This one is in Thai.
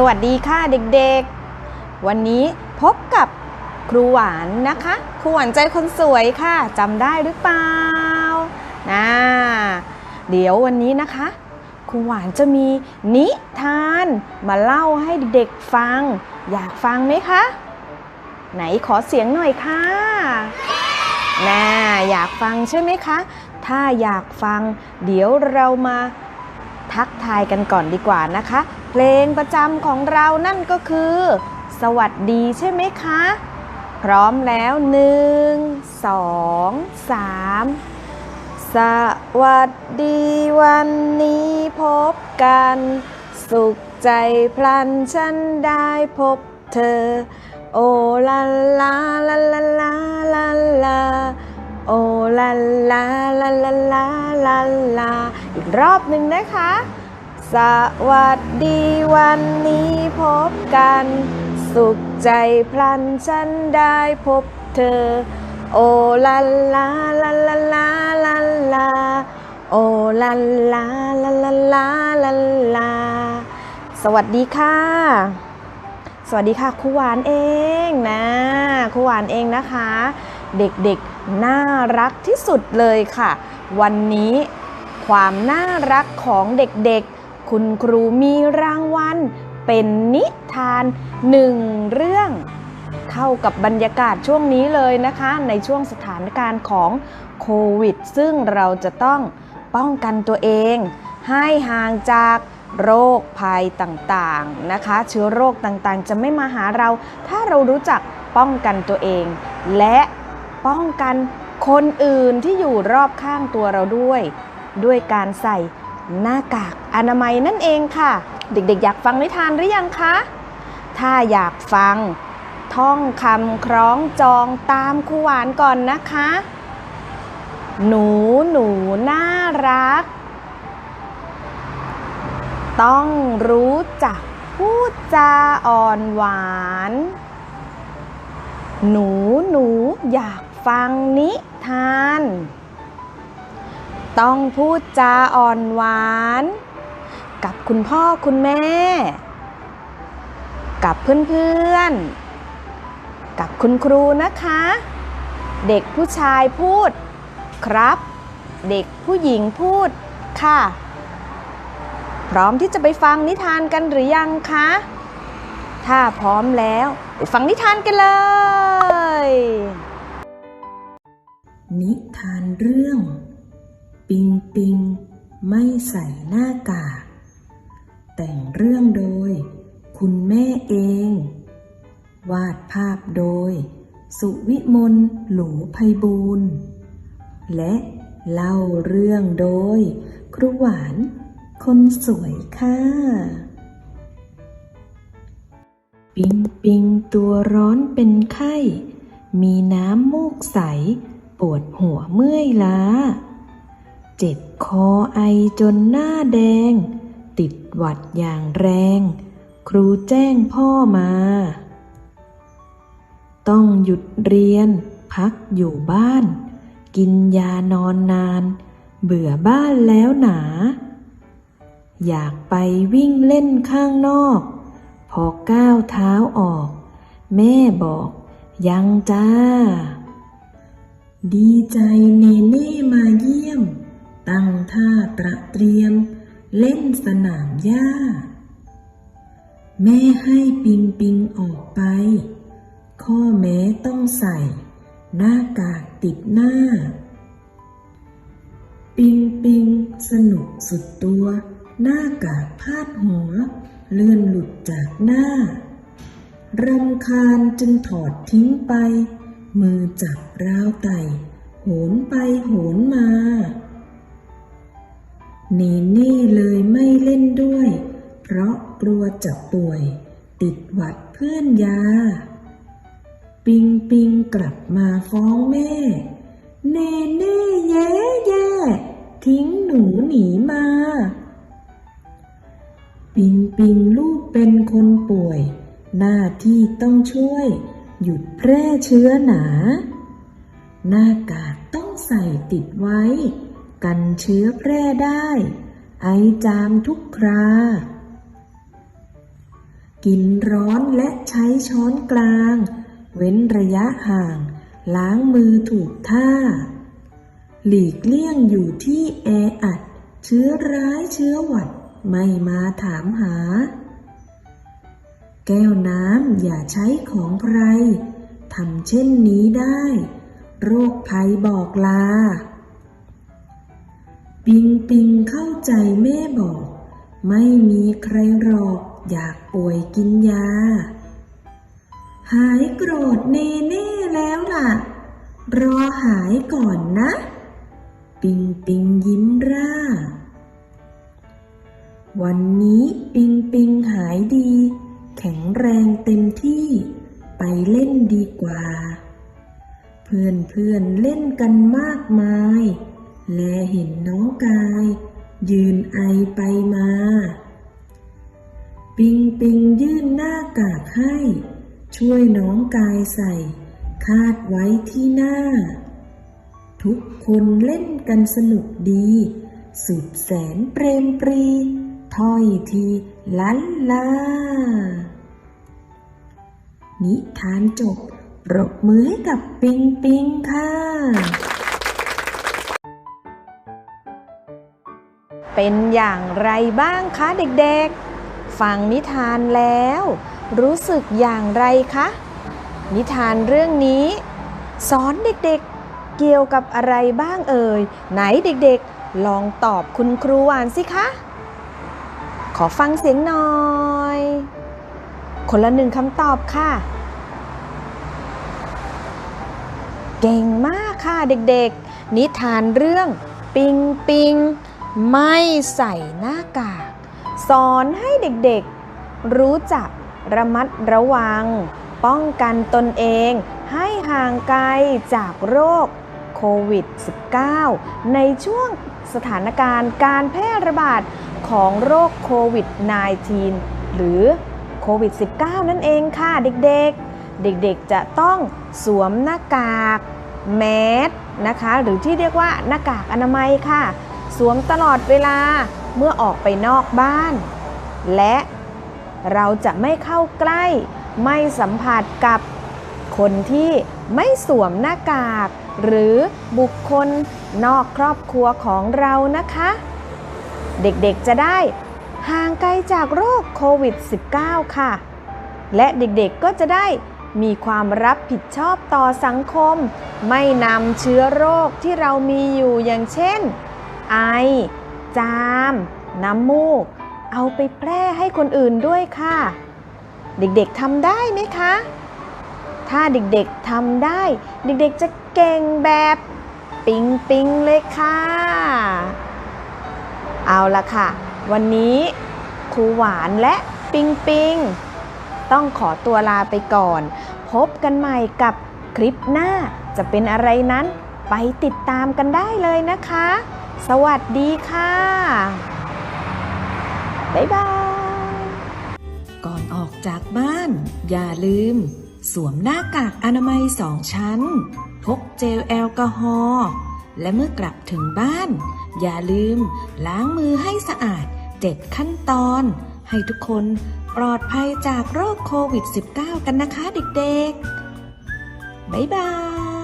สวัสดีค่ะเด็กๆ วันนี้พบกับครูหวานนะคะ ครูหวานใจคนสวยค่ะจำได้หรือเปล่านะเดี๋ยววันนี้นะคะ ครูหวานจะมีนิทานมาเล่าให้เด็กฟัง อยากฟังไหมคะ ไหนขอเสียงหน่อยค่ะน่าอยากฟังใช่ไหมคะ ถ้าอยากฟัง เดี๋ยวเรามา ทักทายกันก่อนดีกว่านะคะ เพลงประจำของเรานั่นก็คือ สวัสดีใช่ไหมคะ พร้อมแล้วหนึ่งสองสามสวัสดีวันนี้พบกัน สุขใจพลันฉันได้พบเธอ โอลาลาลาลาลาลาลาโอลาลาลาลาลาลา รอบหนึ่งนะคะ สวัสดีวันนี้พบกัน สุขใจพลันฉันได้พบเธอ โอลาลาลาลาลาลาลาโอลาลาลาลาลาลาลาสวัสดีค่ะ สวัสดีค่ะครูหวานเองนะครูหวานเองนะคะ เด็กๆน่ารักที่สุดเลยค่ะ วันนี้ ความน่ารักของเด็กๆ คุณครูมีรางวัล เป็นนิทานหนึ่งเรื่อง เข้ากับบรรยากาศช่วงนี้เลยนะคะ ในช่วงสถานการณ์ของโควิด ซึ่งเราจะต้องป้องกันตัวเอง ให้ห่างจากโรคภัยต่างๆนะคะ เชื้อโรคต่างๆ จะไม่มาหาเรา ถ้าเรารู้จักป้องกันตัวเอง และป้องกันคนอื่นที่อยู่รอบข้างตัวเราด้วย ด้วยการใส่หน้ากากอนามัยนั่นเองค่ะ เด็กๆ อยากฟังนิทานหรือยังคะ ถ้าอยากฟัง ท่องคำคล้องจองตามครูหวานก่อนนะคะ หนูหนูน่ารัก ต้องรู้จักพูดจาอ่อนหวาน หนูหนูอยากฟังนิทาน ต้องพูดจาอ่อนหวาน กับคุณพ่อคุณแม่ กับเพื่อนๆ กับคุณครูนะคะ เด็กผู้ชายพูดครับ เด็กผู้หญิงพูดค่ะ พร้อมที่จะไปฟังนิทานกันหรือยังคะ ถ้าพร้อมแล้ว ไปฟังนิทานกันเลย นิทานเรื่อง ปิงปิง ไม่ใส่หน้ากาก แต่งเรื่องโดย คุณแม่เอง วาดภาพโดย สุวิมลหลูไพบูลย์และเล่าเรื่องโดย ครูหวาน คนสวยค่ะ ปิงปิงตัวร้อนเป็นไข้ มีน้ำมูกใส ปวดหัวเมื่อยล้า เจ็บคอไอจนหน้าแดง ติดหวัดอย่างแรง ครูแจ้งพ่อมา ต้องหยุดเรียน พักอยู่บ้าน กินยานอนนาน เบื่อบ้านแล้วหนา อยากไปวิ่งเล่นข้างนอก พอก้าวเท้าออก แม่บอกยังจ้า ดีใจเนเน่มา เตรียมเล่นสนามหญ้า แม่ให้ปิงปิงออกไป ข้อแม้ต้องใส่ หน้ากากติดหน้า ปิงปิงสนุกสุดตัว หน้ากากพาดหัว เลื่อนหลุดจากหน้ารำคาญจึงถอดทิ้งไป มือจับราวไต่โหนไปโหนมา เนเน่เลยไม่เล่นด้วย เพราะกลัวจะป่วย ติดหวัดเพื่อนยา ปิงปิงกลับมาฟ้องแม่ เนเน่แย่แย่ทิ้งหนูหนีมา ปิงปิงลูกเป็นคนป่วย หน้าที่ต้องช่วย หยุดแพร่เชื้อหนา หน้ากากต้องใส่ติดไว้ กันเชื้อแพร่ได้ ไอจามทุกครา กินร้อนและใช้ช้อนกลาง เว้นระยะห่าง ล้างมือถูกท่า หลีกเลี่ยงอยู่ที่แออัด เชื้อร้ายเชื้อหวัดไม่มาถามหา แก้วน้ำอย่าใช้ของใครทำเช่นนี้ได้ โรคภัยบอกลา ปิงปิงเข้าใจแม่บอก ไม่มีใครหรอกอยากป่วยกินยา หายโกรธเนเน่แล้วล่ะ รอหายก่อนนะ ปิงปิงยิ้มร่า วันนี้ปิงปิงหายดี แข็งแรงเต็มที่ ไปเล่นดีกว่า เพื่อนเพื่อนเล่นกันมากมาย และเห็นน้องกาย ยืนไอไปมา ปิงปิงยื่นหน้ากากให้ ช่วยน้องกายใส่ คาดไว้ที่หน้า ทุกคนเล่นกันสนุกดี สุดแสนเปรมปรี ถ้อยทีลันลา นิทานจบปรบมือให้กับปิงปิงค่ะ เป็นอย่างไรบ้างคะเด็กๆ ฟังนิทานแล้ว รู้สึกอย่างไรคะ นิทานเรื่องนี้ สอนเด็กๆเกี่ยวกับอะไรบ้างเอ่ย ไหนเด็กๆ ลองตอบคุณครูหวานสิคะ ขอฟังเสียงหน่อย คนละหนึ่งคำตอบค่ะ เก่งมากค่ะเด็กๆ นิทานเรื่องปิงปิง ไม่ใส่หน้ากาก สอนให้เด็กๆ รู้จักระมัดระวัง ป้องกันตนเองให้ห่างไกลจากโรคโควิด -19 ในช่วงสถานการณ์การแพร่ระบาดของโรคโควิด -19 หรือโควิด -19 นั่นเองค่ะเด็กๆ เด็กๆ จะต้องสวมหน้ากาก แมสนะคะ หรือที่เรียกว่าหน้ากากอนามัยค่ะ สวมตลอดเวลาเมื่อออกไปนอกบ้าน และเราจะไม่เข้าใกล้ ไม่สัมผัสกับคนที่ไม่สวมหน้ากาก หรือบุคคลนอกครอบครัวของเรานะคะ เด็กๆจะได้ห่างไกลจากโรคโควิด -19 ค่ะ และเด็กๆก็จะได้มีความรับผิดชอบต่อสังคม ไม่นำเชื้อโรคที่เรามีอยู่อย่างเช่น ไอ จาม น้ำมูก เอาไปแพร่ให้คนอื่นด้วยค่ะ เด็กๆทำได้ไหมคะ ถ้าเด็กๆทำได้ เด็กๆจะเก่งแบบปิงปิงเลยค่ะ เอาละค่ะ วันนี้ครูหวานและปิงปิงต้องขอตัวลาไปก่อน พบกันใหม่กับคลิปหน้าจะเป็นอะไรนั้น ไปติดตามกันได้เลยนะคะ สวัสดีค่ะ บ๊ายบาย ก่อนออกจากบ้าน อย่าลืม สวมหน้ากากอนามัยสองชั้น พกเจลแอลกอฮอล์ และเมื่อกลับถึงบ้าน อย่าลืม ล้างมือให้สะอาดเจ็ดขั้นตอน ให้ทุกคนปลอดภัยจากโรคโควิด -19 กันนะคะเด็กๆ บ๊ายบาย